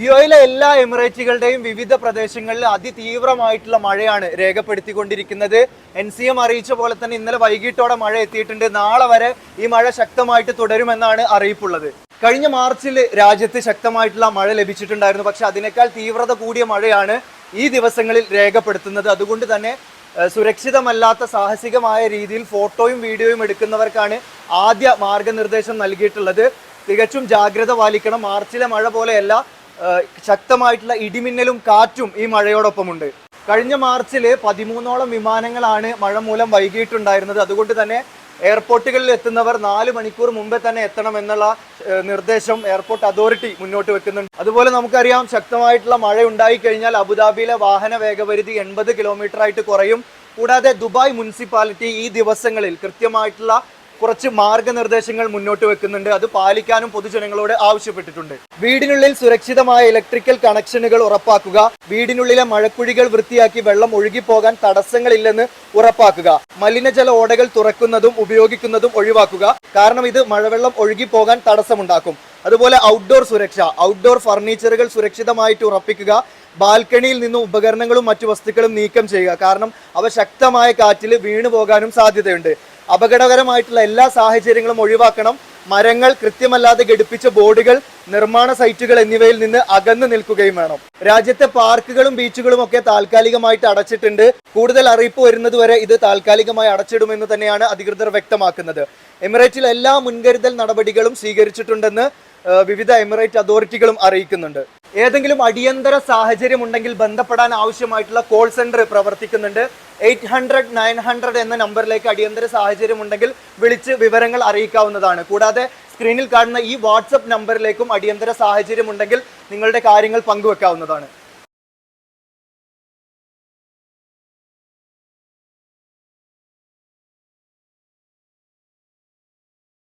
U എയിലെ എല്ലാ എമിറേറ്റുകളുടെയും വിവിധ പ്രദേശങ്ങളിൽ അതിതീവ്രമായിട്ടുള്ള മഴയാണ് രേഖപ്പെടുത്തിക്കൊണ്ടിരിക്കുന്നത്. എൻ സി എം അറിയിച്ച പോലെ തന്നെ ഇന്നലെ വൈകിട്ടോടെ മഴ എത്തിയിട്ടുണ്ട്. നാളെ വരെ ഈ മഴ ശക്തമായിട്ട് തുടരുമെന്നാണ് അറിയിപ്പുള്ളത്. കഴിഞ്ഞ മാർച്ചിൽ രാജ്യത്ത് ശക്തമായിട്ടുള്ള മഴ ലഭിച്ചിട്ടുണ്ടായിരുന്നു. പക്ഷെ അതിനേക്കാൾ തീവ്രത കൂടിയ മഴയാണ് ഈ ദിവസങ്ങളിൽ രേഖപ്പെടുത്തുന്നത്. അതുകൊണ്ട് തന്നെ സുരക്ഷിതമല്ലാത്ത സാഹസികമായ രീതിയിൽ ഫോട്ടോയും വീഡിയോയും എടുക്കുന്നവർക്കാണ് ആദ്യ മാർഗനിർദ്ദേശം നൽകിയിട്ടുള്ളത്. തികച്ചും ജാഗ്രത പാലിക്കണം. മാർച്ചിലെ മഴ പോലെയല്ല ശക്തമായിട്ടുള്ള ഇടിമിന്നലും കാറ്റും ഈ മഴയോടൊപ്പമുണ്ട്. കഴിഞ്ഞ മാർച്ചിൽ പതിമൂന്നോളം വിമാനങ്ങളാണ് മഴ മൂലം വൈകിട്ടുണ്ടായിരുന്നത് അതുകൊണ്ട് തന്നെ എയർപോർട്ടുകളിൽ എത്തുന്നവർ നാല് മണിക്കൂർ മുമ്പേ തന്നെ എത്തണം എന്നുള്ള നിർദ്ദേശം എയർപോർട്ട് അതോറിറ്റി മുന്നോട്ട് വെക്കുന്നുണ്ട്. അതുപോലെ നമുക്കറിയാം ശക്തമായിട്ടുള്ള മഴ ഉണ്ടായി കഴിഞ്ഞാൽ അബുദാബിയിലെ വാഹന വേഗപരിധി എൺപത് കിലോമീറ്റർ ആയിട്ട് കുറയും. കൂടാതെ ദുബായ് മുനിസിപ്പാലിറ്റി ഈ ദിവസങ്ങളിൽ കൃത്യമായിട്ടുള്ള കുറച്ച് മാർഗനിർദ്ദേശങ്ങൾ മുന്നോട്ട് വെക്കുന്നുണ്ട്. അത് പാലിക്കാനും പൊതുജനങ്ങളോട് ആവശ്യപ്പെട്ടിട്ടുണ്ട്. വീടിനുള്ളിൽ സുരക്ഷിതമായ ഇലക്ട്രിക്കൽ കണക്ഷനുകൾ ഉറപ്പാക്കുക. വീടിനുള്ളിലെ മഴക്കുഴികൾ വൃത്തിയാക്കി വെള്ളം ഒഴുകിപ്പോകാൻ തടസ്സങ്ങളില്ലെന്ന് ഉറപ്പാക്കുക. മലിനജല ഓടകൾ തുറക്കുന്നതും ഉപയോഗിക്കുന്നതും ഒഴിവാക്കുക. കാരണം ഇത് മഴവെള്ളം ഒഴുകിപ്പോകാൻ തടസ്സമുണ്ടാക്കും. അതുപോലെ ഔട്ട്ഡോർ സുരക്ഷ ഔട്ട്ഡോർ ഫർണിച്ചറുകൾ സുരക്ഷിതമായിട്ട് ഉറപ്പിക്കുക. ബാൽക്കണിയിൽ നിന്നും ഉപകരണങ്ങളും മറ്റു വസ്തുക്കളും നീക്കം ചെയ്യുക. കാരണം അവ ശക്തമായ കാറ്റിൽ വീണു പോകാനും സാധ്യതയുണ്ട്. അപകടകരമായിട്ടുള്ള എല്ലാ സാഹചര്യങ്ങളും ഒഴിവാക്കണം. മരങ്ങൾ കൃത്യമല്ലാതെ ഘടിപ്പിച്ച ബോർഡുകൾ നിർമ്മാണ സൈറ്റുകൾ എന്നിവയിൽ നിന്ന് അകന്നു നിൽക്കുകയും വേണം. രാജ്യത്തെ പാർക്കുകളും ബീച്ചുകളും ഒക്കെ താൽക്കാലികമായിട്ട് അടച്ചിട്ടുണ്ട്. കൂടുതൽ അറിയിപ്പ് വരുന്നത് വരെ ഇത് താൽക്കാലികമായി അടച്ചിടുമെന്ന് തന്നെയാണ് അധികൃതർ വ്യക്തമാക്കുന്നത്. എമിറേറ്റിൽ എല്ലാ മുൻകരുതൽ നടപടികളും സ്വീകരിച്ചിട്ടുണ്ടെന്ന് വിവിധ എമിറേറ്റ് അതോറിറ്റികളും അറിയിക്കുന്നുണ്ട്. ഏതെങ്കിലും അടിയന്തര സാഹചര്യം ഉണ്ടെങ്കിൽ ബന്ധപ്പെടാൻ ആവശ്യമായിട്ടുള്ള കോൾ സെന്റർ പ്രവർത്തിക്കുന്നുണ്ട്. എയ്റ്റ് ഹൺഡ്രഡ് നയൻ ഹൺഡ്രഡ് എന്ന നമ്പറിലേക്ക് അടിയന്തര സാഹചര്യം ഉണ്ടെങ്കിൽ വിളിച്ച് വിവരങ്ങൾ അറിയിക്കാവുന്നതാണ്. കൂടാതെ സ്ക്രീനിൽ കാണുന്ന ഈ വാട്സപ്പ് നമ്പറിലേക്കും അടിയന്തര സാഹചര്യം ഉണ്ടെങ്കിൽ നിങ്ങളുടെ കാര്യങ്ങൾ പങ്കുവെക്കാവുന്നതാണ്.